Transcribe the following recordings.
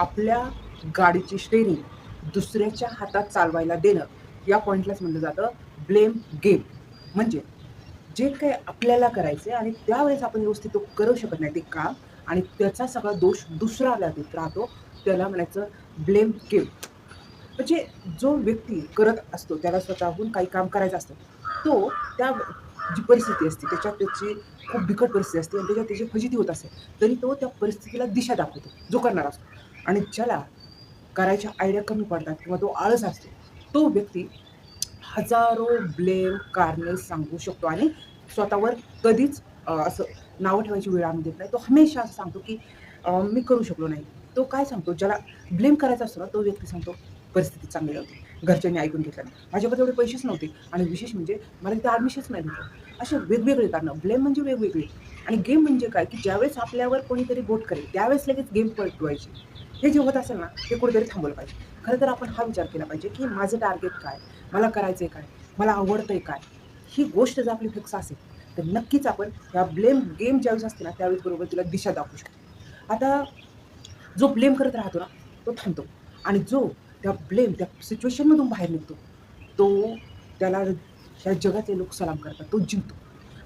आपल्या गाडीची स्टेरिंग दुसऱ्याच्या हातात चालवायला देणं या पॉईंटलाच म्हणलं जातं ब्लेम गेम म्हणजे जे काही आपल्याला करायचं आहे आणि त्यावेळेस आपण व्यवस्थित तो करू शकत नाही ते काम आणि त्याचा सगळा दोष दुसऱ्याला देत राहतो त्याला म्हणायचं ब्लेम गेम म्हणजे जो व्यक्ती करत असतो त्याला स्वतःहून काही काम करायचं असतं तो त्या जी परिस्थिती असते त्याच्यात त्याची खूप बिकट परिस्थिती असते आणि त्याच्यात त्याची फजिती होत असते तरी तो त्या परिस्थितीला दिशा दाखवतो जो करणार असतो. आणि ज्याला करायच्या आयडिया कमी पडतात किंवा तो आळस असतो तो व्यक्ती हजारो ब्लेम कारणे सांगू शकतो आणि स्वतःवर कधीच असं नावं ठेवायची वेळ आम्ही देत नाही. तो हमेशा असं सांगतो की मी करू शकलो नाही. तो काय सांगतो? ज्याला ब्लेम करायचा असतो ना तो व्यक्ती सांगतो परिस्थिती चांगली नव्हती. घरच्यांनी ऐकून घेतलं नाही. माझ्याकडे एवढे पैसेच नव्हते. आणि विशेष म्हणजे मला तिथे ॲडमिशनच नाही भेटलं. असे वेगवेगळे कारणं. ब्लेम म्हणजे वेगवेगळे. आणि गेम म्हणजे काय? की ज्यावेळेस आपल्यावर कोणीतरी बोट करेल त्यावेळेस लगेच गेम पळवायची हे जे होत असेल ना ते कुठेतरी थांबवलं पाहिजे. खरं तर आपण हा विचार केला पाहिजे की माझं टार्गेट काय? मला करायचं आहे काय? मला आवडतं आहे काय? ही गोष्ट जर आपली फिक्स असेल तर नक्कीच आपण ह्या ब्लेम गेम ज्यावेळेस असते ना त्यावेळेस बरोबर तिला दिशा दाखवू शकतो. आता जो ब्लेम करत राहतो ना तो थांबतो. आणि जो त्या ब्लेम त्या सिच्युएशनमधून बाहेर निघतो तो त्याला ह्या जगातले लोक सलाम करतात तो जिंकतो.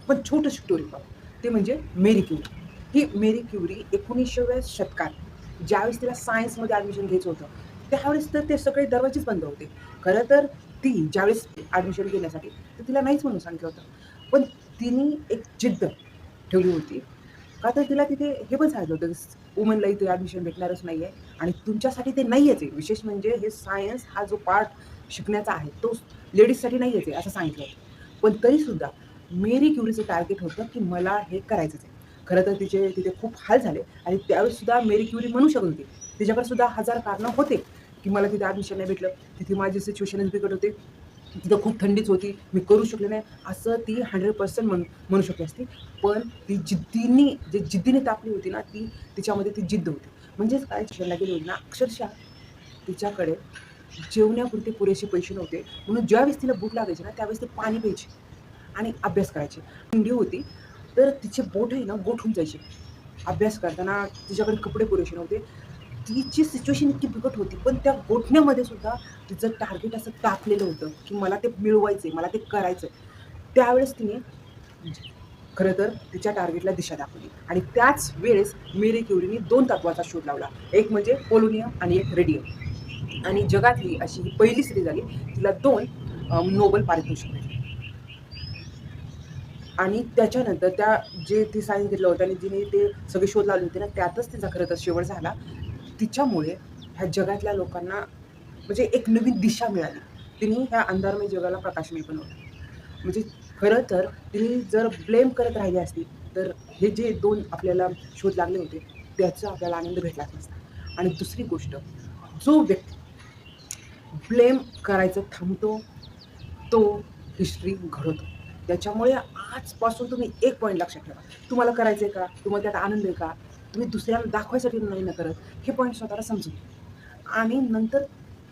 पण छोटं स्टोरी पाहू. ते म्हणजे मेरी क्युरी ही मेरी क्युरी एकोणीसशेव्या शतकात ज्यावेळेस तिला सायन्समध्ये ॲडमिशन घ्यायचं होतं त्यावेळेस तर ते सगळे दरवाजेच बंद होते. खरं तर ती ज्यावेळेस ॲडमिशन घेण्यासाठी तर तिला नाहीच म्हणून सांगितलं होतं. पण तिने एक जिद्द ठेवली होती. का तर तिला तिथे हे पण सांगितलं होतं वुमनला इथे ॲडमिशन भेटणारच नाही आहे आणि तुमच्यासाठी ते नाही आहे. विशेष म्हणजे हे सायन्स हा जो पार्ट शिकण्याचा आहे तो लेडीजसाठी नाही आहे असं सांगितलं होतं. पण तरीसुद्धा मेरी क्युरीचं टार्गेट होतं की मला हे करायचंच आहे. खरं तर तिचे तिथे खूप हाल झाले. आणि त्यावेळीसुद्धा मेरी क्युरी म्हणू शकत होती. तिच्याकडे सुद्धा हजार कारणं होते की मला तिथे ॲडमिशन नाही भेटलं. तिथे माझी सिच्युएशनच बिकट होते. तिथं खूप थंडीच होती. मी करू शकले नाही. असं ती हंड्रेड पर्सेंट म्हण म्हणू शकली असती. पण ती जिद्दीने जे जिद्दीने तापली होती ना ती तिच्यामध्ये ती जिद्द होती. म्हणजेच काय शिक्षणाला गेली होती ना? अक्षरशः तिच्याकडे जेवण्यापुरते पुरेसे पैसे नव्हते. म्हणून ज्यावेळेस तिला भूक लागायची ना त्यावेळेस ती पाणी प्यायची आणि अभ्यास करायची. थंडी होती. तर तिचे बोट आहे ना गोठून जायचे. अभ्यास करताना तिच्याकडे कपडे पुरेसे नव्हते. तिची सिच्युएशन इतकी बिकट होती पण त्या गोठण्यामध्ये सुद्धा तिचं टार्गेट असं टाकलेलं होतं की मला ते मिळवायचं आहे मला ते करायचं आहे त्यावेळेस तिने खरं तर तिच्या टार्गेटला दिशा दाखवली. आणि त्याच वेळेस मेरी क्युरीने दोन तत्वाचा शोध लावला. एक म्हणजे पोलोनियम आणि एक रेडियम. आणि जगातली अशी ही पहिली स्त्री झाली तिला दोन नोबल पारितोषिक मिळाली. आणि त्याच्यानंतर त्या जे ती सायन्स घेतलं होतं आणि जिने ते सगळे शोध लावले होते ना त्यातच तिचा खरं तर शेवट झाला. तिच्यामुळे ह्या जगातल्या लोकांना म्हणजे एक नवीन दिशा मिळाली. तिने ह्या अंधारमय जगाला प्रकाशमय बनवलं म्हणजे खरं तर तिने जर ब्लेम करत राहिली असती तर हे जे दोन आपल्याला शोध लागले होते त्याचा आपल्याला आनंद भेटलाच नसता. आणि दुसरी गोष्ट जो व्यक्ती ब्लेम करायचं थांबतो तो हिस्ट्री घडवतो. त्याच्यामुळे आजपासून तुम्ही एक पॉईंट लक्षात ठेवा. तुम्हाला करायचं आहे का? तुम्हाला त्यात आनंद आहे का? तुम्ही दुसऱ्याला दाखवायसाठी नाही ना करत. हे पॉईंट स्वतःला समजून घ्या. आणि नंतर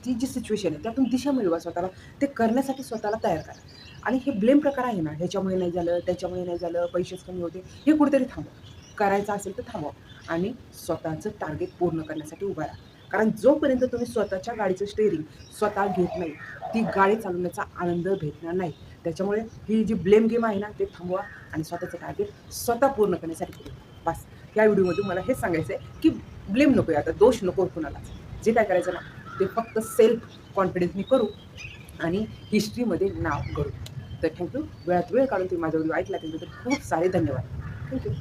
ती जी सिच्युएशन आहे त्यातून दिशा मिळवा स्वतःला. ते करण्यासाठी स्वतःला तयार करा. आणि हे ब्लेम प्रकार आहे ना ह्याच्यामुळे नाही झालं त्याच्यामुळे नाही झालं पैसेच कमी होते हे कुठेतरी थांबवा. करायचं असेल तर थांबवा. आणि स्वतःचं टार्गेट पूर्ण करण्यासाठी उभा राहा. कारण जोपर्यंत तुम्ही स्वतःच्या गाडीचं स्टेअरिंग स्वतः घेत नाही ती गाडी चालवण्याचा आनंद भेटणार नाही. त्याच्यामुळे ही जी ब्लेम गेम आहे ना ते थांबवा आणि स्वतःचं टार्गेट स्वतः पूर्ण करण्यासाठी बस. या व्हिडिओमध्ये मला हेच सांगायचं आहे की ब्लेम नको आहे आता दोष नको कुणालाच जे काय करायचं ना ते फक्त सेल्फ कॉन्फिडन्सनी करू आणि हिस्ट्रीमध्ये नाव करू तर थँक्यू वेळात वेळ काढून तुम्ही माझा व्हिडिओ ऐकला त्याबद्दल खूप सारे धन्यवाद. थँक्यू